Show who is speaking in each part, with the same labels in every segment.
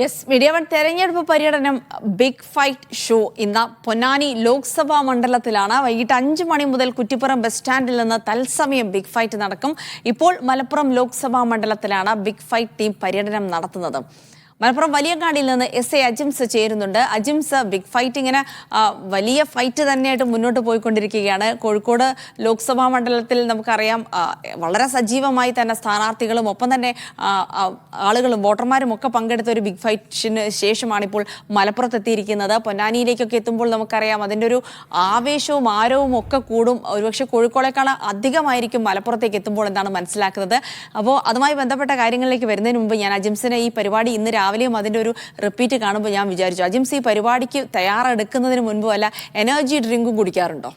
Speaker 1: Yes media one തെരഞ്ഞെടുപ്പ് പര്യടനം big fight show ഇന്ന് പൊന്നാനി ലോക്സഭാ മണ്ഡലത്തിലാണ്. വൈകിട്ട് അഞ്ച് മണി മുതൽ കുറ്റിപ്പുറം ബസ് സ്റ്റാൻഡിൽ നിന്ന് തത്സമയം ബിഗ് ഫൈറ്റ് നടക്കും. ഇപ്പോൾ മലപ്പുറം ലോക്സഭാ മണ്ഡലത്തിലാണ് ബിഗ് ഫൈറ്റ് ടീം പര്യടനം നടത്തുന്നത്. മലപ്പുറം വലിയങ്ങാടിയിൽ നിന്ന് എസ് എ അജിംസ് ചേരുന്നുണ്ട്. അജിംസ് ബിഗ് ഫൈറ്റ് ഇങ്ങനെ വലിയ ഫൈറ്റ് തന്നെയായിട്ട് മുന്നോട്ട് പോയിക്കൊണ്ടിരിക്കുകയാണ്. കോഴിക്കോട് ലോക്സഭാ മണ്ഡലത്തിൽ നമുക്കറിയാം വളരെ സജീവമായി തന്നെ സ്ഥാനാർത്ഥികളും ഒപ്പം തന്നെ ആളുകളും വോട്ടർമാരും ഒക്കെ പങ്കെടുത്ത ഒരു ബിഗ് ഫൈറ്റിന് ശേഷമാണ് ഇപ്പോൾ മലപ്പുറത്ത് എത്തിയിരിക്കുന്നത് പൊന്നാനിയിലേക്കൊക്കെ എത്തുമ്പോൾ നമുക്കറിയാം അതിന്റെ ഒരു ആവേശവും ആരവും ഒക്കെ കൂടും. ഒരുപക്ഷെ കോഴിക്കോടേക്കാൾ അധികമായിരിക്കും മലപ്പുറത്തേക്ക് എത്തുമ്പോൾ എന്നാണ് മനസ്സിലാക്കുന്നത്. അപ്പോൾ അതുമായി ബന്ധപ്പെട്ട കാര്യങ്ങളിലേക്ക് വരുന്നതിന് മുമ്പ് ഞാൻ അജിംസിനെ ഈ പരിപാടി ഇന്ന് രാവിലെയും അതിന്റെ ഒരു റിപ്പീറ്റ് കാണുമ്പോൾ ഞാൻ വിചാരിച്ചു. അജിംസ് ഈ പരിപാടിക്ക് തയ്യാറെടുക്കുന്നതിന് മുൻപ് അല്ല എനർജി ഡ്രിങ്കും കുടിക്കാറുണ്ടോ?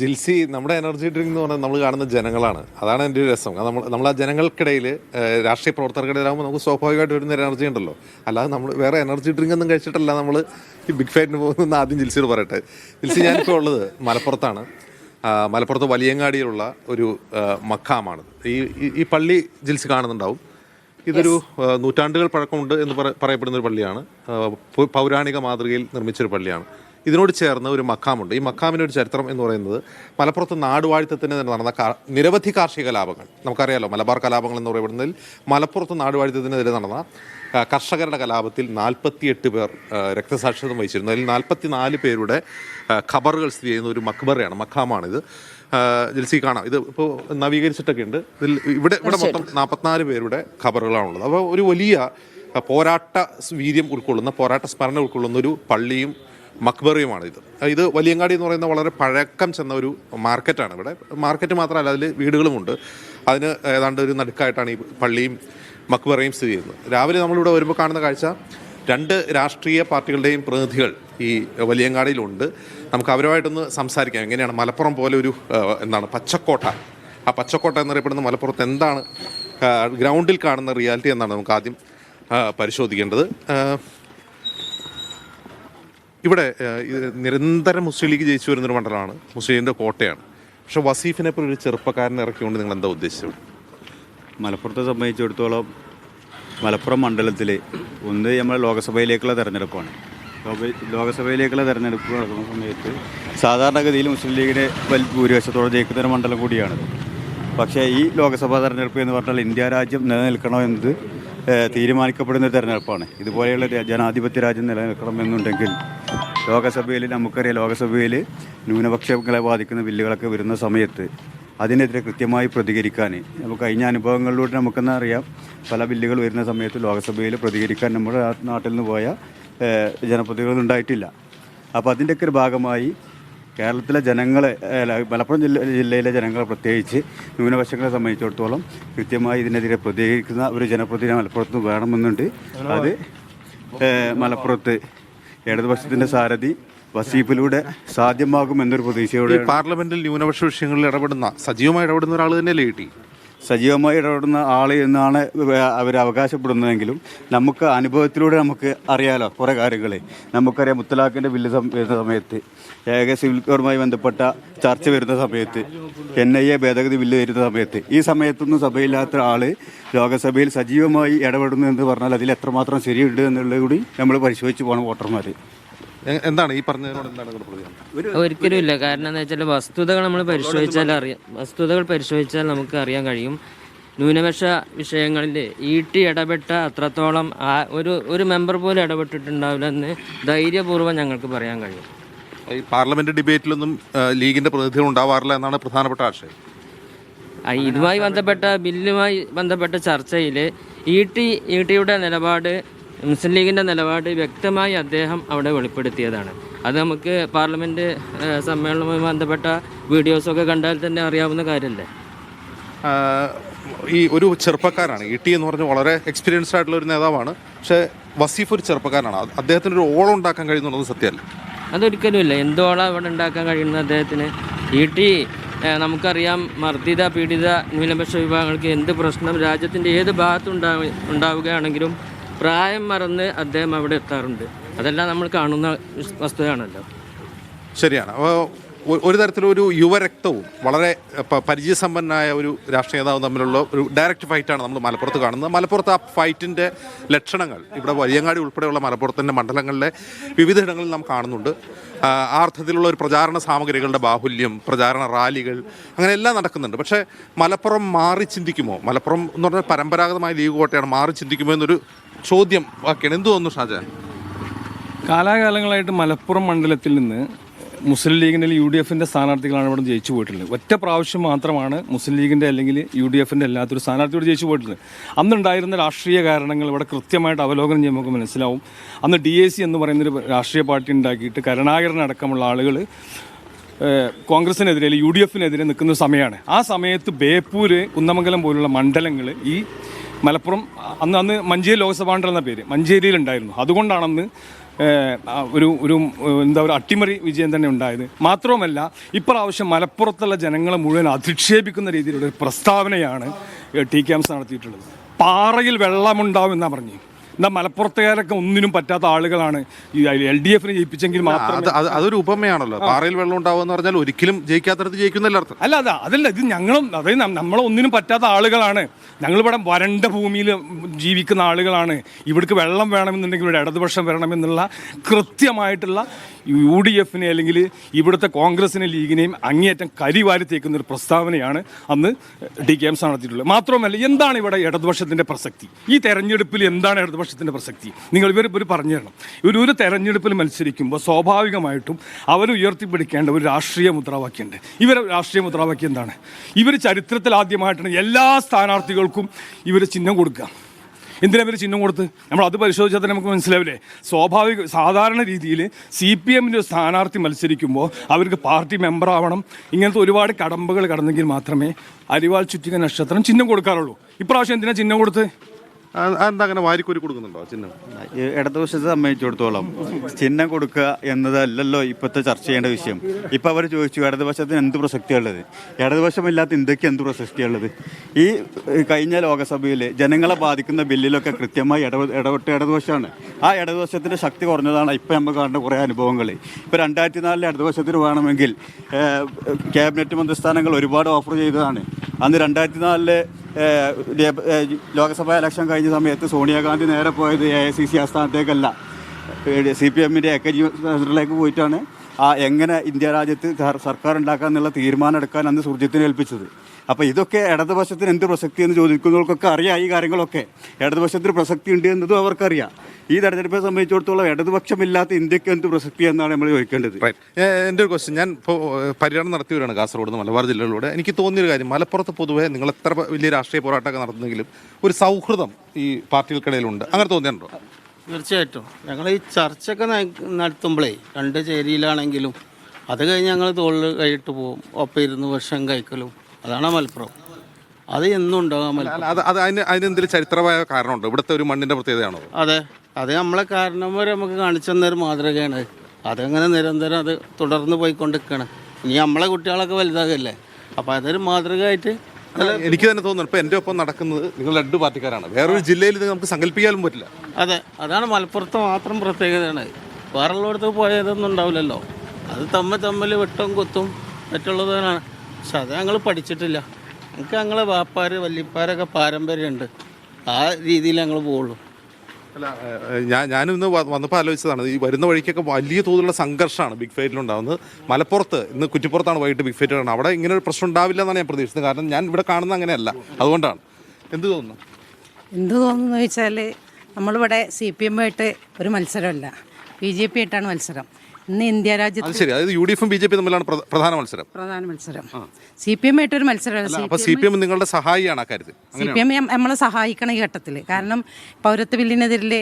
Speaker 2: ജിൽസി നമ്മുടെ എനർജി ഡ്രിങ്ക് എന്ന് പറഞ്ഞാൽ നമ്മൾ കാണുന്ന ജനങ്ങളാണ്. അതാണ് എന്റെ ഒരു രസം. നമ്മൾ നമ്മൾ ആ ജനങ്ങൾക്കിടയിൽ രാഷ്ട്രീയ പ്രവർത്തകർക്കിടയിലാകുമ്പോൾ നമുക്ക് സ്വാഭാവികമായിട്ട് വരുന്ന ഒരു എനർജി ഉണ്ടല്ലോ. അല്ലാതെ നമ്മൾ വേറെ എനർജി ഡ്രിങ്ക് ഒന്നും കഴിച്ചിട്ടല്ല നമ്മൾ ഈ ബിഗ് ഫൈറ്റിന് പോകുന്നതെന്ന് ആദ്യം ജിൽസിയോട് പറയട്ടെ. ജിൽസി ഞാനിപ്പോൾ ഉള്ളത് മലപ്പുറത്താണ്. മലപ്പുറത്ത് വലിയങ്ങാടിയിലുള്ള ഒരു മക്കാമാണ് ഈ ഈ- പള്ളി ജിൽസ് കാണുന്നുണ്ടാവും. ഇതൊരു നൂറ്റാണ്ടുകൾ പഴക്കമുണ്ട് എന്ന് പറ- പറയപ്പെടുന്ന ഒരു പള്ളിയാണ് പൗരാണിക മാതൃകയിൽ നിർമ്മിച്ചൊരു പള്ളിയാണ്. ഇതിനോട് ചേർന്ന് ഒരു മക്കാമുണ്ട് ഈ മക്കാമിന്റെ ഒരു ചരിത്രം എന്ന് പറയുന്നത് മലപ്പുറത്ത് നാടുവാഴിത്തത്തിന് നടന്ന കാ- നിരവധി കാർഷിക കലാപങ്ങൾ നമുക്കറിയാലോ മലബാർ കലാപങ്ങൾ എന്ന് പറയപ്പെടുന്നതിൽ മലപ്പുറത്ത് നാടുവാഴിത്തത്തിനെതിരെ നടന്ന കർഷകരുടെ കലാപത്തിൽ നാൽപ്പത്തിയെട്ട് പേർ രക്തസാക്ഷിത്വം വഹിച്ചിരുന്നു. അതിൽ നാൽപ്പത്തി നാല് പേരുടെ ഖബറുകൾ സ്ഥിതി ചെയ്യുന്ന ഒരു മക്ബറയാണ് മക്കാമാണിത് ജിൽസി കാണാം. ഇത് ഇപ്പോൾ നവീകരിച്ചിട്ടൊക്കെ ഉണ്ട് ഇതിൽ ഇവിടെ ഇവിടെ മൊത്തം നാൽപ്പത്തിനാല് പേരുടെ ഖബറുകളാണുള്ളത്. അപ്പോൾ ഒരു വലിയ പോരാട്ട വീര്യം ഉൾക്കൊള്ളുന്ന പോരാട്ട സ്മരണ ഉൾക്കൊള്ളുന്ന ഒരു പള്ളിയും മക്ബറയുമാണ് ഇത് ഇത് വലിയങ്ങാടി എന്ന് പറയുന്ന വളരെ പഴക്കം ചെന്ന ഒരു മാർക്കറ്റാണ് ഇവിടെ. മാർക്കറ്റ് മാത്രമല്ല അതിൽ വീടുകളുമുണ്ട്. അതിന് ഏതാണ്ട് ഒരു നടുക്കായിട്ടാണ് ഈ പള്ളിയും മക്ബറയും സ്ഥിതി ചെയ്യുന്നത്. രാവിലെ നമ്മളിവിടെ വരുമ്പോൾ കാണുന്ന കാഴ്ച രണ്ട് രാഷ്ട്രീയ പാർട്ടികളുടെയും പ്രതിനിധികൾ ഈ വലിയങ്ങാടിയിലുണ്ട്. നമുക്ക് അവരുമായിട്ടൊന്ന് സംസാരിക്കാം. എങ്ങനെയാണ് മലപ്പുറം പോലെ ഒരു എന്താണ് പച്ചക്കോട്ട? ആ പച്ചക്കോട്ട എന്നറിയപ്പെടുന്ന മലപ്പുറത്ത് എന്താണ് ഗ്രൗണ്ടിൽ കാണുന്ന റിയാലിറ്റി എന്നാണ് നമുക്ക് ആദ്യം പരിശോധിക്കേണ്ടത്. ഇവിടെ നിരന്തരം മുസ്ലിം ലീഗ് ജയിച്ചു വരുന്നൊരു മണ്ഡലമാണ്. മുസ്ലിം ലീഗിന്റെ കോട്ടയാണ്. പക്ഷെ വസീഫിനെ പോലെ ഒരു ചെറുപ്പക്കാരനെ ഇറക്കിക്കൊണ്ട് നിങ്ങൾ എന്താ ഉദ്ദേശിച്ചത്?
Speaker 3: മലപ്പുറത്തെ സംബന്ധിച്ചിടത്തോളം മലപ്പുറം മണ്ഡലത്തിൽ ഒന്ന് നമ്മൾ ലോകസഭയിലേക്കുള്ള തെരഞ്ഞെടുപ്പാണ്. ലോക- ലോകസഭയിലേക്കുള്ള തെരഞ്ഞെടുപ്പ് നടക്കുന്ന സമയത്ത് സാധാരണഗതിയിൽ മുസ്ലിം ലീഗിനെ വലിയ ഭൂരിപക്ഷത്തോടെ ജയിക്കുന്ന ഒരു മണ്ഡലം കൂടിയാണ്. പക്ഷേ ഈ ലോകസഭാ തെരഞ്ഞെടുപ്പ് എന്ന് പറഞ്ഞാൽ ഇന്ത്യ രാജ്യം നിലനിൽക്കണോ എന്നത് തീരുമാനിക്കപ്പെടുന്ന ഒരു തെരഞ്ഞെടുപ്പാണ്. ഇതുപോലെയുള്ള ജനാധിപത്യ രാജ്യം നിലനിൽക്കണമെന്നുണ്ടെങ്കിൽ ലോകസഭയിൽ നമുക്കറിയാം ലോകസഭയിൽ ന്യൂനപക്ഷങ്ങളെ ബാധിക്കുന്ന ബില്ലുകളൊക്കെ വരുന്ന സമയത്ത് അതിനെതിരെ കൃത്യമായി പ്രതികരിക്കാൻ നമുക്ക് കഴിഞ്ഞ അനുഭവങ്ങളിലൂടെ നമുക്കെന്ന് അറിയാം പല ബില്ലുകൾ വരുന്ന സമയത്ത് ലോകസഭയിൽ പ്രതികരിക്കാൻ നമ്മുടെ നാട്ടിൽ നിന്ന് പോയ ജനപ്രതിനിധികൾ ഉണ്ടായിട്ടില്ല. അപ്പോൾ അതിന്റെയൊക്കെ ഒരു ഭാഗമായി കേരളത്തിലെ ജനങ്ങളെ മലപ്പുറം ജില്ല ജില്ലയിലെ ജനങ്ങളെ പ്രത്യേകിച്ച് ന്യൂനപക്ഷങ്ങളെ സംബന്ധിച്ചിടത്തോളം കൃത്യമായി ഇതിനെതിരെ പ്രതികരിക്കുന്ന ഒരു ജനപ്രതിനിധി മലപ്പുറത്ത് വേണമെന്നുണ്ട്. അത് മലപ്പുറത്ത് ഇടതുപക്ഷത്തിന്റെ സാരഥി വസീഫിലൂടെ സാധ്യമാകും എന്നൊരു പ്രതീക്ഷയോടെ
Speaker 2: പാർലമെന്റിൽ ന്യൂനപക്ഷ വിഷയങ്ങളിൽ ഇടപെടുന്ന സജീവമായി ഇടപെടുന്ന ഒരാൾ തന്നെയല്ലേ കിട്ടി
Speaker 3: സജീവമായി ഇടപെടുന്ന ആൾ എന്നാണ് അവർ അവകാശപ്പെടുന്നതെങ്കിലും നമുക്ക് അനുഭവത്തിലൂടെ നമുക്ക് അറിയാലോ കുറേ കാര്യങ്ങൾ നമുക്കറിയാം മുത്തലാഖിന്റെ ബില്ല് വരുന്ന സമയത്ത് ഏക സിവിൽ കോഡുമായി ബന്ധപ്പെട്ട ചർച്ച വരുന്ന സമയത്ത് എൻ ഐ എ ഭേദഗതി ബില്ല് വരുന്ന സമയത്ത് ഈ സമയത്തൊന്നും സഭയില്ലാത്ത ആൾ ലോകസഭയിൽ സജീവമായി ഇടപെടുന്നു എന്ന് പറഞ്ഞാൽ അതിൽ എത്രമാത്രം ശരിയുണ്ട് എന്നുള്ളത് കൂടി നമ്മൾ പരിശോധിച്ച് പോകണം വോട്ടർമാർ
Speaker 2: എന്താണ് ഈ പറഞ്ഞതിനോട് എന്താണ് പ്രതികരണം?
Speaker 4: ഒരിക്കലും ഇല്ല. കാരണം എന്താ വെച്ചാൽ വസ്തുതകൾ നമ്മൾ പരിശോധിച്ചാൽ അറിയാം. വസ്തുതകൾ പരിശോധിച്ചാൽ നമുക്ക് അറിയാൻ കഴിയും. ന്യൂനപക്ഷ വിഷയങ്ങളിൽ ഈട്ടി ഇടപെട്ട അത്രത്തോളം ആ ഒരു ഒരു മെമ്പർ പോലും ഇടപെട്ടിട്ടുണ്ടാവില്ല എന്ന് ധൈര്യപൂർവം ഞങ്ങൾക്ക് പറയാൻ കഴിയും.
Speaker 2: ഈ പാർലമെന്റ് ഡിബേറ്റിലൊന്നും ലീഗിന്റെ പ്രതിനിധികൾ ഉണ്ടാവാറില്ല എന്നാണ് പ്രധാനപ്പെട്ട ആശയം.
Speaker 4: ഇതുമായി ബന്ധപ്പെട്ട ബില്ലുമായി ബന്ധപ്പെട്ട ചർച്ചയിൽ ഇ ടി ഇ ടിയുടെ നിലപാട് മുസ്ലിം ലീഗിന്റെ നിലപാട് വ്യക്തമായി അദ്ദേഹം അവിടെ വെളിപ്പെടുത്തിയതാണ്. അത് നമുക്ക് പാർലമെന്റ് സമ്മേളനവുമായി ബന്ധപ്പെട്ട വീഡിയോസൊക്കെ കണ്ടാൽ തന്നെ അറിയാവുന്ന കാര്യമല്ലേ?
Speaker 2: ഈ ഒരു ചെറുപ്പക്കാരാണ് ഇ ടി എന്ന് പറഞ്ഞ വളരെ എക്സ്പീരിയൻസ്ഡ് ആയിട്ടുള്ള ഒരു നേതാവാണ്. പക്ഷേ വസീഫ് ഒരു ചെറുപ്പക്കാരനാണ്. അദ്ദേഹത്തിന് ഒരു ഓളം ഉണ്ടാക്കാൻ കഴിയുന്നുള്ളത് സത്യമല്ല
Speaker 4: അതൊരിക്കലും ഇല്ല. എന്തോളം അവിടെ ഉണ്ടാക്കാൻ കഴിയുന്നത് അദ്ദേഹത്തിന്? ഇ ടി നമുക്കറിയാം മർദ്ദിത പീഡിത ന്യൂനപക്ഷ വിഭാഗങ്ങൾക്ക് എന്ത് പ്രശ്നം രാജ്യത്തിന്റെ ഏത് ഭാഗത്തും ഉണ്ടാവുകയാണെങ്കിലും പ്രായം മറന്ന് അദ്ദേഹം അവിടെ എത്താറുണ്ട്. അതെല്ലാം നമ്മൾ കാണുന്ന വസ്തുതയാണല്ലോ.
Speaker 2: ശരിയാണ്. അപ്പോൾ ഒരു തരത്തിലൊരു യുവരക്തവും വളരെ പരിചയസമ്പന്നനായ ഒരു രാഷ്ട്രീയ നേതാവും തമ്മിലുള്ള ഒരു ഡയറക്റ്റ് ഫൈറ്റാണ് നമ്മൾ മലപ്പുറത്ത് കാണുന്നത്. മലപ്പുറത്ത് ആ ഫൈറ്റിന്റെ ലക്ഷണങ്ങൾ ഇവിടെ വലിയങ്ങാടി ഉൾപ്പെടെയുള്ള മലപ്പുറത്തിന്റെ മണ്ഡലങ്ങളിലെ വിവിധയിടങ്ങളിൽ നാം കാണുന്നുണ്ട്. ആ അർത്ഥത്തിലുള്ള ഒരു പ്രചാരണ സാമഗ്രികളുടെ ബാഹുല്യം പ്രചാരണ റാലികൾ അങ്ങനെ എല്ലാം നടക്കുന്നുണ്ട്. പക്ഷേ മലപ്പുറം മാറി ചിന്തിക്കുമോ? മലപ്പുറം എന്ന് പറഞ്ഞാൽ പരമ്പരാഗതമായ ലീഗ് കോട്ടയാണ് മാറി ചിന്തിക്കുമോ എന്നൊരു ചോദ്യം വാക്കിയാണ് എന്തു തോന്നുന്നു ഷാജാൻ
Speaker 5: കാലാകാലങ്ങളായിട്ട് മലപ്പുറം മണ്ഡലത്തിൽ നിന്ന് മുസ്ലിം ലീഗിന്റെ യു ഡി എഫിന്റെ സ്ഥാനാർത്ഥികളാണ് ഇവിടെ ജയിച്ചു പോയിട്ടുള്ളത്. ഒറ്റ പ്രാവശ്യം മാത്രമാണ് മുസ്ലിം ലീഗിന്റെ അല്ലെങ്കിൽ യു ഡി എഫിന്റെ അല്ലാത്തൊരു സ്ഥാനാർത്ഥിയോട് ജയിച്ചു പോയിട്ടുള്ളത്. അന്നുണ്ടായിരുന്ന രാഷ്ട്രീയ കാരണങ്ങൾ ഇവിടെ കൃത്യമായിട്ട് അവലോകനം ചെയ്യുമ്പോൾ നമുക്ക് മനസ്സിലാവും. അന്ന് ഡി എ സി എന്ന് പറയുന്നൊരു രാഷ്ട്രീയ പാർട്ടി ഉണ്ടാക്കിയിട്ട് കരുണാകരൻ അടക്കമുള്ള ആളുകൾ കോൺഗ്രസിനെതിരെ അല്ലെങ്കിൽ യു ഡി എഫിനെതിരെ നിൽക്കുന്ന സമയമാണ്. ആ സമയത്ത് ബേപ്പൂർ കുന്നമംഗലം പോലുള്ള മണ്ഡലങ്ങൾ ഈ മലപ്പുറം അന്ന് അന്ന് മഞ്ചേരി ലോക്സഭാ മണ്ഡലം എന്ന പേര് മഞ്ചേരിയിലുണ്ടായിരുന്നു. അതുകൊണ്ടാണെന്ന് ഒരു ഒരു എന്താ പറയുക അട്ടിമറി വിജയം തന്നെ ഉണ്ടായത്. മാത്രവുമല്ല ഇപ്രാവശ്യം മലപ്പുറത്തുള്ള ജനങ്ങളെ മുഴുവൻ അധിക്ഷേപിക്കുന്ന രീതിയിലുള്ള ഒരു പ്രസ്താവനയാണ് ടി കെ എംസ് നടത്തിയിട്ടുള്ളത്. പാറയിൽ വെള്ളമുണ്ടാവും എന്നാണ് പറഞ്ഞു. എന്താ മലപ്പുറത്തുകാരൊക്കെ ഒന്നിനും പറ്റാത്ത ആളുകളാണ് ഈ എൽ ഡി എഫിനെ ജയിപ്പിച്ചെങ്കിൽ മാത്രം
Speaker 2: അത് അത് അതൊരു ഉപമയാണല്ലോ. പാറയിൽ വെള്ളം ഉണ്ടാവുക എന്ന് പറഞ്ഞാൽ ഒരിക്കലും ജയിക്കാത്തടത്ത് ജയിക്കുന്നല്ല അർത്ഥം.
Speaker 5: അല്ല അല്ല അതല്ല ഇത് ഞങ്ങളും അതായത് നമ്മളെ നമ്മളൊന്നിനും പറ്റാത്ത ആളുകളാണ്. ഞങ്ങളിവിടെ വരണ്ട ഭൂമിയിൽ ജീവിക്കുന്ന ആളുകളാണ്. ഇവിടേക്ക് വെള്ളം വേണമെന്നുണ്ടെങ്കിൽ ഇവിടെ ഇടതുപക്ഷം വരണമെന്നുള്ള കൃത്യമായിട്ടുള്ള യു ഡി എഫിനെ അല്ലെങ്കിൽ ഇവിടുത്തെ കോൺഗ്രസിനെ ലീഗിനെയും അങ്ങേയറ്റം കരിവാരി തേക്കുന്ന ഒരു പ്രസ്താവനയാണ് അന്ന് ഡി കെ എംസ് നടത്തിയിട്ടുള്ളത് മാത്രമല്ല എന്താണ് ഇവിടെ ഇടതുപക്ഷത്തിന്റെ പ്രസക്തി? ഈ തെരഞ്ഞെടുപ്പിൽ എന്താണ് ഇടതുപക്ഷത്തിന്റെ പ്രസക്തി. നിങ്ങൾ ഇവർ ഇവർ പറഞ്ഞു തരണം. ഇവർ ഒരു തെരഞ്ഞെടുപ്പിൽ മത്സരിക്കുമ്പോൾ സ്വാഭാവികമായിട്ടും അവർ ഉയർത്തിപ്പിടിക്കേണ്ട ഒരു രാഷ്ട്രീയ മുദ്രാവാക്യമുണ്ട്. ഇവരെ രാഷ്ട്രീയ മുദ്രാവാക്യം എന്താണ്? ഇവർ ചരിത്രത്തിൽ ആദ്യമായിട്ടാണ് എല്ലാ സ്ഥാനാർത്ഥികൾക്കും ഇവർ ചിഹ്നം കൊടുക്കുക. എന്തിനാ ഇവർ ചിഹ്നം കൊടുത്ത്? നമ്മൾ അത് പരിശോധിച്ചാൽ തന്നെ നമുക്ക് മനസ്സിലാവില്ലേ? സ്വാഭാവിക സാധാരണ രീതിയിൽ സി പി എമ്മിന്റെ സ്ഥാനാർത്ഥി മത്സരിക്കുമ്പോൾ അവർക്ക് പാർട്ടി മെമ്പർ ആവണം. ഇങ്ങനത്തെ ഒരുപാട് കടമ്പകൾ കടന്നെങ്കിൽ മാത്രമേ അരിവാൾ ചുറ്റിക നക്ഷത്രം ചിഹ്നം കൊടുക്കാറുള്ളൂ. ഇപ്രാവശ്യം എന്തിനാ ചിഹ്നം കൊടുത്ത്?
Speaker 2: അതെന്താ അങ്ങനെ വാരിക്കോരി കൊടുക്കുന്നുണ്ടോ ചിഹ്നം?
Speaker 3: ഇടതുവശത്ത് സംബന്ധിച്ചിടത്തോളം ചിഹ്നം കൊടുക്കുക എന്നതല്ലല്ലോ ഇപ്പോഴത്തെ ചർച്ച ചെയ്യേണ്ട വിഷയം. ഇപ്പം അവർ ചോദിച്ചു ഇടതുപക്ഷത്തിന് എന്ത് പ്രസക്തിയുള്ളത്? ഇടതുപക്ഷമില്ലാത്ത ഇന്ത്യയ്ക്ക് എന്ത് പ്രസക്തിയുള്ളത്? ഈ കഴിഞ്ഞ ലോകസഭയിൽ ജനങ്ങളെ ബാധിക്കുന്ന ബില്ലിലൊക്കെ കൃത്യമായി ഇട ഇടപെട്ട ഇടതുപക്ഷമാണ് ആ ഇടതുപക്ഷത്തിന്റെ ശക്തി കുറഞ്ഞതാണ് ഇപ്പം നമുക്ക് കാണുന്ന കുറേ അനുഭവങ്ങൾ ഇപ്പോൾ രണ്ടായിരത്തി നാലിലെ ഇടതുപക്ഷത്തിന് വേണമെങ്കിൽ ക്യാബിനറ്റ് മന്ത്രിസ്ഥാനങ്ങൾ ഒരുപാട് ഓഫർ ചെയ്തതാണ്. അന്ന് രണ്ടായിരത്തി നാലിൽ ലോക്സഭാ ഇലക്ഷൻ കഴിഞ്ഞ സമയത്ത് സോണിയാഗാന്ധി നേരെ പോയത് എ ഐ സി സി ആസ്ഥാനത്തേക്കല്ല. സി പി എമ്മിന്റെ എക്കരി സെന്ററിലേക്ക് പോയിട്ടാണ് ആ എങ്ങനെ ഇന്ത്യ രാജ്യത്ത് സർക്കാർ ഉണ്ടാക്കാൻ എന്നുള്ള തീരുമാനം എടുക്കാൻ അന്ന് സുർജിത്തിനെ ഏൽപ്പിച്ചത്. അപ്പോൾ ഇതൊക്കെ ഇടതുപക്ഷത്തിന് എന്ത് പ്രസക്തി എന്ന് ചോദിക്കുന്നവർക്കൊക്കെ അറിയാം ഈ കാര്യങ്ങളൊക്കെ. ഇടതുപക്ഷത്തിന് പ്രസക്തി ഉണ്ട് എന്നതും അവർക്കറിയാം. ഈ തെരഞ്ഞെടുപ്പിനെ സംബന്ധിച്ചിടത്തോളം ഇടതുപക്ഷമില്ലാത്ത ഇന്ത്യയ്ക്ക് എന്ത് പ്രസക്തി എന്നാണ് നമ്മൾ ചോദിക്കേണ്ടത്.
Speaker 2: എന്റെ ഒരു ക്വസ്റ്റ്യൻ ഞാൻ ഇപ്പോൾ പര്യടനം നടത്തിയവരാണ് കാസർഗോഡ് നിന്ന് മലബാർ ജില്ലകളിലൂടെ. എനിക്ക് തോന്നിയൊരു കാര്യം. മലപ്പുറത്ത് പൊതുവെ നിങ്ങൾ എത്ര വലിയ രാഷ്ട്രീയ പോരാട്ടമൊക്കെ നടത്തുന്നെങ്കിലും ഒരു സൗഹൃദം ഈ പാർട്ടികൾക്കിടയിലുണ്ട്. അങ്ങനെ തോന്നിയിട്ടുണ്ടോ
Speaker 6: തീർച്ചയായിട്ടും. ഞങ്ങൾ ഈ ചർച്ചയൊക്കെ നടത്തുമ്പോഴേ രണ്ട് ചേരിയിലാണെങ്കിലും അത് കഴിഞ്ഞ് ഞങ്ങൾ തോളിൽ കൈയിട്ട് പോകും. ഒപ്പം ഇരുന്ന് വർഷം കഴിക്കലും. അതാണ് മലപ്പുറം. അത് എന്നും ഉണ്ടാകാം
Speaker 2: അത് അതിന് ചരിത്രമായ കാരണമുണ്ട്? ഇവിടുത്തെ ഒരു മണ്ണിന്റെ പ്രത്യേകതയാണോ
Speaker 6: അതെ? അത്. നമ്മളെ കാരണവർ നമുക്ക് കാണിച്ചു തന്നൊരു മാതൃകയാണ്. അതങ്ങനെ നിരന്തരം അത് തുടർന്ന് പോയിക്കൊണ്ടിരിക്കുകയാണ് ഇനി നമ്മളെ കുട്ടികളൊക്കെ വലുതാകല്ലേ? അപ്പോൾ അതൊരു മാതൃകയായിട്ട്
Speaker 2: എനിക്ക് തന്നെ തോന്നുന്നു. ഇപ്പൊ എന്റെ ഒപ്പം നടക്കുന്നത് നിങ്ങൾ രണ്ട് പാർട്ടിക്കാരാണ്. വേറൊരു ജില്ലയിൽ ഇത് നമുക്ക് സങ്കല്പിക്കാനും പറ്റില്ല.
Speaker 6: അതെ. അതാണ് മലപ്പുറത്ത് മാത്രം പ്രത്യേകതയാണ്. വേറുള്ളിടത്ത് പോയതൊന്നും ഉണ്ടാവില്ലല്ലോ. അത് തമ്മിൽ തമ്മിൽ വെട്ടും കൊത്തും മറ്റുള്ളതാണ് പക്ഷെ അത് ഞങ്ങൾ പഠിച്ചിട്ടില്ല. ഞങ്ങൾക്ക് ഞങ്ങളെ വാപ്പാർ വല്യപ്പാരൊക്കെ പാരമ്പര്യമുണ്ട്. ആ രീതിയിൽ ഞങ്ങൾ പോവുള്ളൂ.
Speaker 2: അല്ല ഞാൻ ഞാനും ഇന്ന് വന്നപ്പോൾ ആലോചിച്ചതാണ് ഈ വരുന്ന വഴിക്കൊക്കെ വലിയ തോതിലുള്ള സംഘർഷമാണ് ബിഗ് ഫൈറ്റിൽ ഉണ്ടാകുന്നത് മലപ്പുറത്ത് ഇന്ന് കുറ്റിപ്പുറത്താണ് വൈകിട്ട് ബിഗ് ഫൈറ്റ് കാണുന്നത്. അവിടെ ഇങ്ങനെ ഒരു പ്രശ്നം ഉണ്ടാവില്ല എന്നാണ് ഞാൻ പ്രതീക്ഷിച്ചത്. കാരണം ഞാൻ ഇവിടെ കാണുന്നത് അങ്ങനെയല്ല. അതുകൊണ്ടാണ്. എന്ത് തോന്നുന്നു?
Speaker 7: എന്ത് തോന്നുന്നു വെച്ചാൽ നമ്മളിവിടെ സി പി എമ്മുമായിട്ട് ഒരു മത്സരമല്ല. ബി ജെ പി ആയിട്ടാണ് മത്സരം. ഇന്ന് ഇന്ത്യ
Speaker 2: അത്
Speaker 7: രാജ്യത്ത്
Speaker 2: ശരി. അതായത് യു ഡി എഫും ബി ജെ പി തമ്മിലാണ് പ്ര- പ്രധാന മത്സരം.
Speaker 7: പ്രധാന മത്സരം. സി പി എം ആയിട്ടൊരു മത്സരമല്ല
Speaker 2: അപ്പൊ സി പി എം നിങ്ങളുടെ സഹായിയാണ് ആ കാര്യത്തിൽ.
Speaker 7: സി പി എം നമ്മളെ സഹായിക്കണം ഈ ഘട്ടത്തിൽ കാരണം പൗരത്വ ബില്ലിനെതിരിൽ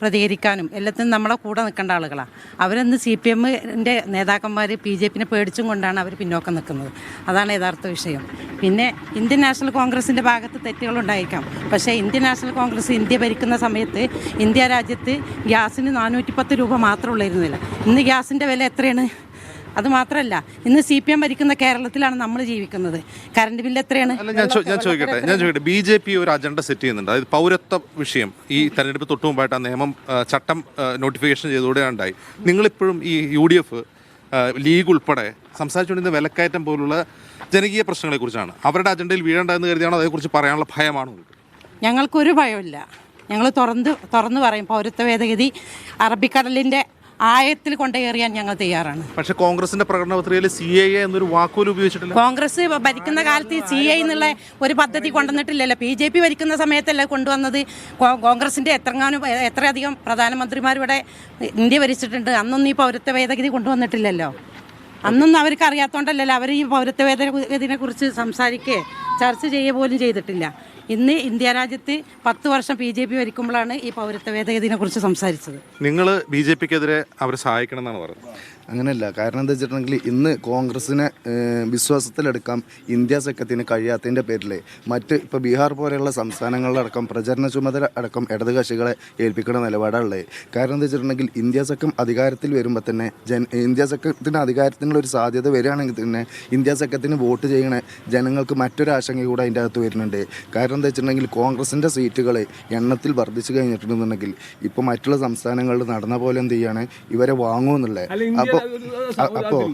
Speaker 7: പ്രതികരിക്കാനും എല്ലാത്തിനും നമ്മളെ കൂടെ നിൽക്കേണ്ട ആളുകളാണ് അവരന്ന് സി പി എമ്മിന്റെ നേതാക്കന്മാർ ബി ജെ പിനെ പേടിച്ചും കൊണ്ടാണ് അവർ പിന്നോക്കം നിൽക്കുന്നത്. അതാണ് യഥാർത്ഥ വിഷയം. പിന്നെ ഇന്ത്യൻ നാഷണൽ കോൺഗ്രസിന്റെ ഭാഗത്ത് തെറ്റുകളുണ്ടായിരിക്കാം. പക്ഷേ ഇന്ത്യൻ നാഷണൽ കോൺഗ്രസ് ഇന്ത്യ ഭരിക്കുന്ന സമയത്ത് ഇന്ത്യ രാജ്യത്ത് ഗ്യാസിന് നാനൂറ്റി പത്ത് രൂപ മാത്രമേ ഉള്ളായിരുന്നില്ല. ഇന്ന് ഗ്യാസിന്റെ വില എത്രയാണ്? അത് മാത്രമല്ല ഇന്ന് സി പി എം ഭരിക്കുന്ന കേരളത്തിലാണ് നമ്മൾ ജീവിക്കുന്നത്. കറണ്ട് ബില്ല് എത്രയാണ്?
Speaker 2: അല്ല ഞാൻ ചോ- ഞാൻ ചോദിക്കട്ടെ ഞാൻ ചോദിക്കട്ടെ. ബി ജെ പി ഒരു അജണ്ട സെറ്റ് ചെയ്യുന്നുണ്ട്. അതായത് പൗരത്വ വിഷയം. ഈ തെരഞ്ഞെടുപ്പ് തൊട്ടു മുമ്പായിട്ട് ആ നിയമം ആ, ചട്ടം നോട്ടിഫിക്കേഷൻ ചെയ്തുകൂടെ ഉണ്ടായി നിങ്ങളിപ്പോഴും ഈ യു ഡി എഫ് ലീഗ് ഉൾപ്പെടെ സംസാരിച്ചുകൊണ്ടിരുന്ന വിലക്കയറ്റം പോലുള്ള ജനകീയ പ്രശ്നങ്ങളെക്കുറിച്ചാണ്. അവരുടെ അജണ്ടയിൽ വീഴേണ്ടതെന്ന് കരുതിയാണോ? അതേക്കുറിച്ച് പറയാനുള്ള ഭയമാണോ നിങ്ങൾക്ക്?
Speaker 7: ഞങ്ങൾക്കൊരു ഭയമില്ല ഞങ്ങൾ തുറന്ന് തുറന്നു പറയും പൗരത്വ ഭേദഗതി അറബിക്കടലിന്റെ ആയത്തിൽ കൊണ്ടുകയറിയാൻ ഞങ്ങൾ തയ്യാറാണ്.
Speaker 2: പക്ഷേ കോൺഗ്രസിന്റെ പ്രകടന പത്രികയിൽ സി എ എന്നൊരു വാക്കുപോലും ഉപയോഗിച്ചിട്ടില്ല.
Speaker 7: കോൺഗ്രസ് ഭരിക്കുന്ന കാലത്ത് സി ഐ എന്നുള്ള ഒരു പദ്ധതി കൊണ്ടുവന്നിട്ടില്ലല്ലോ. ബി ജെ പി ഭരിക്കുന്ന സമയത്തല്ലേ കൊണ്ടുവന്നത്? കോ- കോൺഗ്രസിന്റെ എത്രങ്ങാനും എത്രയധികം പ്രധാനമന്ത്രിമാർ ഇവിടെ ഇന്ത്യ ഭരിച്ചിട്ടുണ്ട്. അന്നൊന്നും ഈ പൗരത്വ ഭേദഗതി കൊണ്ടുവന്നിട്ടില്ലല്ലോ. അന്നൊന്നും അവർക്ക് അറിയാത്തോണ്ടല്ലോ അവർ ഈ പൗരത്വ ഭേദഗതിനെ കുറിച്ച് സംസാരിക്കുകയോ ചർച്ച ചെയ്യുക പോലും ചെയ്തിട്ടില്ല. ഇന്ന് ഇന്ത്യ രാജ്യത്ത് പത്ത് വർഷം ബി ജെ പി ഭരിക്കുമ്പോഴാണ് ഈ പൗരത്വ ഭേദഗതിയെ കുറിച്ച് സംസാരിച്ചത്.
Speaker 2: നിങ്ങൾ ബി ജെ പിക്കെതിരെ അവരെ സഹായിക്കണം എന്നാണ് പറയുന്നത്
Speaker 8: അങ്ങനെയല്ല. കാരണം എന്താ വെച്ചിട്ടുണ്ടെങ്കിൽ ഇന്ന് കോൺഗ്രസിനെ വിശ്വാസത്തിലെടുക്കാം ഇന്ത്യ സഖ്യത്തിന് കഴിയാത്തതിന്റെ പേരിൽ മറ്റ് ഇപ്പോൾ ബീഹാർ പോലെയുള്ള സംസ്ഥാനങ്ങളിലടക്കം പ്രചരണ ചുമതല അടക്കം ഇടത് കക്ഷികളെ ഏൽപ്പിക്കുന്ന നിലപാടാണുള്ളത്. കാരണം എന്താ വെച്ചിട്ടുണ്ടെങ്കിൽ ഇന്ത്യ സഖ്യം അധികാരത്തിൽ വരുമ്പോൾ തന്നെ ജൻ ഇന്ത്യ സഖ്യത്തിന് അധികാരത്തിനുള്ള ഒരു സാധ്യത വരികയാണെങ്കിൽ തന്നെ ഇന്ത്യ സഖ്യത്തിന് വോട്ട് ചെയ്യണ ജനങ്ങൾക്ക് മറ്റൊരു ആശങ്ക കൂടെ അതിന്റെ അകത്ത് വരുന്നുണ്ട്. കാരണം എന്താ വെച്ചിട്ടുണ്ടെങ്കിൽ കോൺഗ്രസിന്റെ സീറ്റുകൾ എണ്ണത്തിൽ വർദ്ധിച്ചു കഴിഞ്ഞിട്ടുണ്ടെന്നുണ്ടെങ്കിൽ ഇപ്പോൾ മറ്റുള്ള സംസ്ഥാനങ്ങളിൽ നടന്ന പോലെ എന്ത് ചെയ്യാണ്? ഇവരെ വാങ്ങുമെന്നുള്ളത് അപ്പോൾ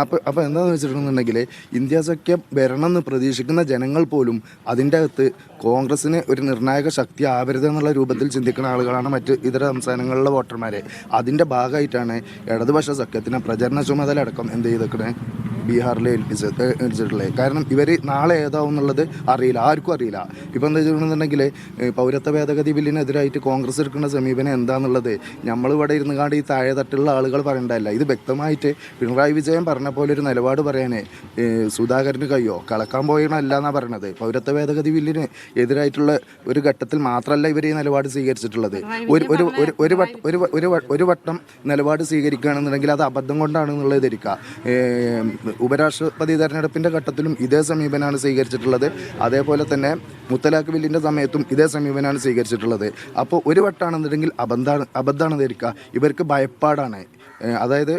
Speaker 8: അപ്പോൾ അപ്പോൾ എന്താണെന്ന് വെച്ചിട്ടുണ്ടെന്നുണ്ടെങ്കിൽ ഇന്ത്യ സഖ്യം വരണം എന്ന് പ്രതീക്ഷിക്കുന്ന ജനങ്ങൾ പോലും അതിന്റെ അകത്ത് കോൺഗ്രസിന് ഒരു നിർണായക ശക്തി ആവരുത് എന്നുള്ള രൂപത്തിൽ ചിന്തിക്കുന്ന ആളുകളാണ് മറ്റ് ഇതര സംസ്ഥാനങ്ങളിലെ വോട്ടർമാരെ. അതിന്റെ ഭാഗമായിട്ടാണ് ഇടതുപക്ഷ സഖ്യത്തിന് പ്രചരണ ചുമതല അടക്കം എന്ത് ചെയ്തേക്കണേ? ഏ- ഏൽപ്പിച്ചിട്ടുള്ളത് കാരണം ഇവർ നാളെ ഏതാവും എന്നുള്ളത് അറിയില്ല. ആർക്കും അറിയില്ല. ഇപ്പം എന്താ വെച്ചിട്ടുണ്ടെന്നുണ്ടെങ്കിൽ പൗരത്വ ഭേദഗതി ബില്ലിനെതിരായിട്ട് കോൺഗ്രസ് എടുക്കുന്ന സമീപനം എന്താണെന്നുള്ളത് നമ്മളിവിടെ ഇരുന്ന് കാണ്ട് ഈ താഴെ തട്ടുള്ള ആളുകൾ പറയേണ്ടതല്ല. ഇത് വ്യക്തമായിട്ട് പിണറായി വിജയൻ പറഞ്ഞ പോലെ ഒരു നിലപാട് പറയാനേ സുധാകരന് കഴിയോ? കളക്കാൻ പോയണല്ല എന്നാണ് പറയണത്. പൗരത്വ ഭേദഗതി ബില്ലിന് എതിരായിട്ടുള്ള ഒരു ഘട്ടത്തിൽ മാത്രമല്ല ഇവർ ഈ നിലപാട് സ്വീകരിച്ചിട്ടുള്ളത്. ഒരു ഒരു ഒരു ഒരു ഒരു ഒരു ഒരു വട്ടം നിലപാട് സ്വീകരിക്കുകയാണെന്നുണ്ടെങ്കിൽ അത് അബദ്ധം കൊണ്ടാണെന്നുള്ളത് ധരിക്കുക. ഏ, ഉപരാഷ്ട്രപതി തെരഞ്ഞെടുപ്പിന്റെ ഘട്ടത്തിലും ഇതേ സമീപനമാണ് സ്വീകരിച്ചിട്ടുള്ളത്. അതേപോലെ തന്നെ മുത്തലാഖ് ബില്ലിന്റെ സമയത്തും ഇതേ സമീപനമാണ് സ്വീകരിച്ചിട്ടുള്ളത്. അപ്പോൾ ഒരു വട്ടാണെന്നുണ്ടെങ്കിൽ അബദ്ധാണ് അബദ്ധമാണ് ധരിക്കുക. ഇവർക്ക് ഭയപ്പാടാണ്. അതായത്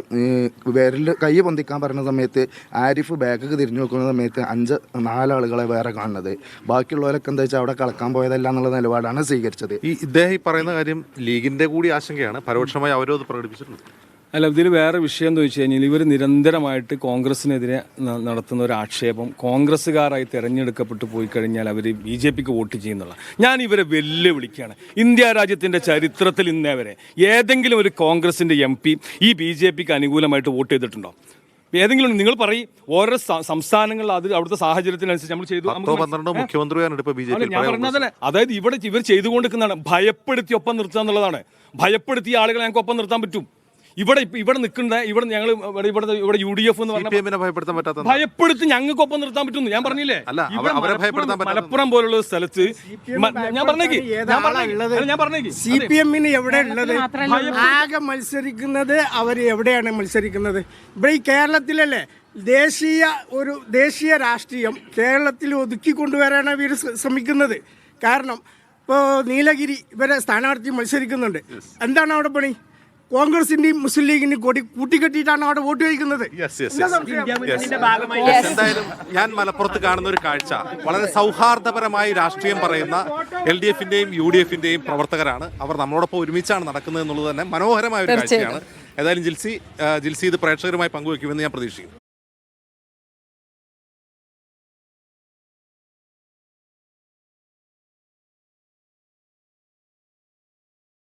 Speaker 8: വിരൽ കൈ പൊന്തിക്കാൻ പറഞ്ഞ സമയത്ത് ആരിഫ് ബാഗൊക്കെ തിരിഞ്ഞു നോക്കുന്ന സമയത്ത് അഞ്ച് നാലാളുകളെ വേറെ കാണുന്നത്. ബാക്കിയുള്ളവരൊക്കെ എന്താ വെച്ചാൽ അവിടെ കളക്കാൻ പോയതല്ല എന്നുള്ള നിലപാടാണ് സ്വീകരിച്ചത്.
Speaker 2: ഈ ഇദ്ദേഹം ഈ പറയുന്ന കാര്യം ലീഗിന്റെ കൂടി ആശങ്കയാണ്. പരോക്ഷമായി അവരും അത് പ്രകടിപ്പിച്ചിട്ടുണ്ട്.
Speaker 5: അല്ല ഇതിൽ വേറെ വിഷയം എന്ന് വെച്ച് കഴിഞ്ഞാൽ ഇവർ നിരന്തരമായിട്ട് കോൺഗ്രസിനെതിരെ നടത്തുന്ന ഒരു ആക്ഷേപം കോൺഗ്രസ്സുകാരായി തിരഞ്ഞെടുക്കപ്പെട്ടു പോയി കഴിഞ്ഞാൽ അവർ ബി ജെ പിക്ക് വോട്ട് ചെയ്യുന്നുള്ള. ഞാൻ ഇവരെ വെല്ലുവിളിക്കുകയാണ്. ഇന്ത്യ രാജ്യത്തിന്റെ ചരിത്രത്തിൽ ഇന്നേ വരെ ഏതെങ്കിലും ഒരു കോൺഗ്രസിന്റെ എം പി ഈ ബി ജെ പിക്ക് അനുകൂലമായിട്ട് വോട്ട് ചെയ്തിട്ടുണ്ടോ? ഏതെങ്കിലും നിങ്ങൾ പറയും. ഓരോ സംസ്ഥാനങ്ങളിൽ അത് അവിടുത്തെ സാഹചര്യത്തിനനുസരിച്ച് നമ്മൾ ചെയ്തു.
Speaker 2: മുഖ്യമന്ത്രിയാണ്
Speaker 5: ഞാൻ പറഞ്ഞതന്നെ അതായത് ഇവിടെ ഇവർ ചെയ്തുകൊണ്ടിരിക്കുന്നതാണ്. ഭയപ്പെടുത്തി ഒപ്പം നിർത്തുക എന്നുള്ളതാണ്. ഭയപ്പെടുത്തിയ ആളുകളെ ഞങ്ങൾക്ക് ഒപ്പം നിർത്താൻ പറ്റും. ഇവിടെ ഇവിടെ നിൽക്കുന്ന ഇവിടെ ഞങ്ങൾ ഇവിടെ ഇവിടെ ഇവിടെ യു ഡി എഫ് എന്ന്
Speaker 2: പറഞ്ഞാൽ
Speaker 5: പറഞ്ഞ
Speaker 2: ഭയപ്പെടുത്താൻ പറ്റാത്ത
Speaker 5: ഭയപ്പെടുത്തി ഞങ്ങൾക്കൊപ്പം നിർത്താൻ പറ്റുന്നു ഞാൻ പറഞ്ഞില്ലേ?
Speaker 2: അല്ല,
Speaker 5: ഇവിടെ
Speaker 2: അവരെ
Speaker 5: മലപ്പുറം-
Speaker 2: ഭയപ്പെടുത്താൻ പറ്റാത്ത-
Speaker 5: മലപ്പുറം പോലുള്ള സ്ഥലത്ത് ഞാൻ പറഞ്ഞേക്ക് ഞാൻ പറഞ്ഞേക്ക് ഞാൻ പറഞ്ഞേക്ക്.
Speaker 9: സി പി എമ്മിന് എവിടെ ഉള്ളത്? ആകെ മത്സരിക്കുന്നത് അവർ എവിടെയാണ് മത്സരിക്കുന്നത്? ഇവിടെ ഈ കേരളത്തിലല്ലേ ദേശീയ ഒരു ദേശീയ രാഷ്ട്രീയം കേരളത്തിൽ ഒതുക്കി കൊണ്ടുവരാനാണ് ഇവർ ശ്ര- ശ്രമിക്കുന്നത്. കാരണം ഇപ്പോൾ നീലഗിരി ഇവരെ സ്ഥാനാർത്ഥി മത്സരിക്കുന്നുണ്ട്. എന്താണ് അവിടെ പണി? കോൺഗ്രസിന്റെയും മുസ്ലിം ലീഗിന്റെയും കൂടി കൂട്ടിക്കെട്ടിയിട്ടാണ് അവിടെ വോട്ട് ചോദിക്കുന്നത്.
Speaker 2: എന്തായാലും ഞാൻ മലപ്പുറത്ത് കാണുന്ന ഒരു കാഴ്ച. വളരെ സൗഹാർദ്ദപരമായി രാഷ്ട്രീയം പറയുന്ന എൽ ഡി എഫിന്റെയും യു ഡി എഫിന്റെയും പ്രവർത്തകരാണ്. അവർ നമ്മളോടൊപ്പം ഒരുമിച്ചാണ് നടക്കുന്നത് എന്നുള്ളത് തന്നെ മനോഹരമായ ഒരു കാഴ്ചയാണ്. ഏതായാലും ജിൽസി ജിൽസി ഇത് പ്രേക്ഷകരുമായി പങ്കുവെക്കുമെന്ന് ഞാൻ പ്രതീക്ഷിക്കുന്നു.